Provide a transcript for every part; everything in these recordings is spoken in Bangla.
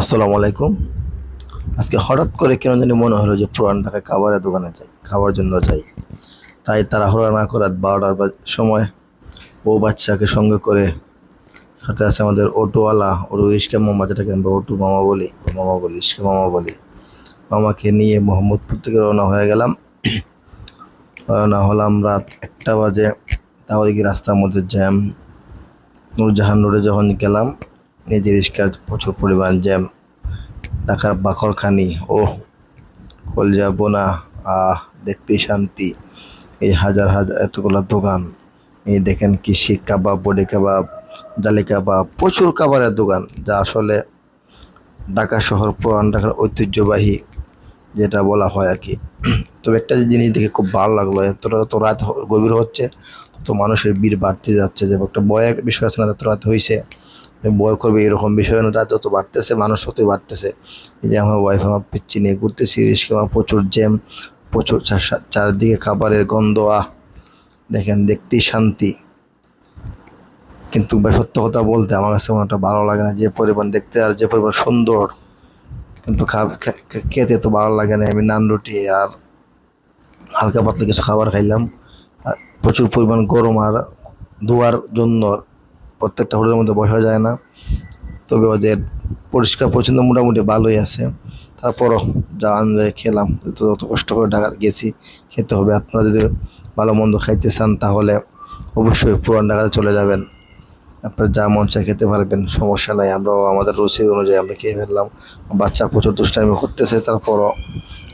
আসসালামু আলাইকুম। আজকে হঠাৎ করে কেন জানি মনে হলো যে পুরান ঢাকায় খাবারের দোকানে যাই, খাবার জন্য যাই। তাই তারা তাড়াহুড়া না করে রাত বারোটার সময় বউ বাচ্চাকে সঙ্গে করে সাথে আছে আমাদের অটোওয়ালা ওটু ইস্কা মামা যেটাকে আমরা অটু মামা বলি মামা বলি, ইস্কা মামা বলি। মামাকে নিয়ে মোহাম্মদপুর থেকে রওনা হয়ে গেলাম। রওনা হলাম রাত একটা বাজে। তাও দেখি রাস্তার মধ্যে জ্যাম। নূরজাহান রোডে যখন গেলাম এই যে প্রচুর পরিমাণ জ্যাম, ঢাকার বাখরখানি ও কলজা বোনা আহ দেখতে শান্তি। এই হাজার হাজার এতগুলো দোকান, এই দেখেন কি শিক কাবাব, বডি কাবাব, জালি কাবাব, প্রচুর খাবারের দোকান, যা আসলে ঢাকা শহর, পুরান ঢাকার ঐতিহ্যবাহী যেটা বলা হয় আর কি। তবে একটা জিনিস দেখে খুব ভালো লাগল, এতটা তো রাত গভীর হচ্ছে, তো মানুষের ভিড় বাড়তে যাচ্ছে, যে একটা বয়ের বিষয় আছে না এত রাত হয়েছে বয় করবে এরকম বিষয় না রাত যত বাড়তেছে, মানুষ ততই বাড়তেছে। এই যে আমার ওয়াইফ আমার পিচ্ছি নিয়ে ঘুরতেছি, রিস্কে আমার প্রচুর জ্যাম, প্রচুর চারদিকে খাবারের গন্ধ, আহ! দেখেন, দেখতেই শান্তি। কিন্তু সত্য কথা বলতে আমার কাছে একটা ভালো লাগে না, যে পরিমাণ দেখতে আর যে পরিমাণ সুন্দর। কিন্তু খেতে তো ভালো লাগে না, আমি নান রুটি আর হালকা পাতলা কিছু খাবার খাইলাম। প্রচুর পরিমাণ গরম আর ধোয়ার জন্য প্রত্যেকটা হোটেলের মধ্যে বসা যায় না। তবে ওদের পরিষ্কার পরিচ্ছন্ন মোটামুটি ভালোই আছে। তারপরও যা আনন্দায় খেলাম তো তত কষ্ট করে ঢাকা গেছি, খেতে হবে। আপনারা যদি ভালো মন্দ খাইতে চান, তাহলে অবশ্যই পুরান ঢাকাতে চলে যাবেন। আপনার যা মন চায় খেতে পারবেন, সমস্যা নাই। আমরাও আমাদের রুচির অনুযায়ী আমরা খেয়ে ফেললাম। বাচ্চা প্রচুর দুষ্টামি করতেছে, তারপরও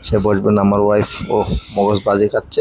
সে বসবেন আমার ওয়াইফ ও মগজ বাজি খাচ্ছে।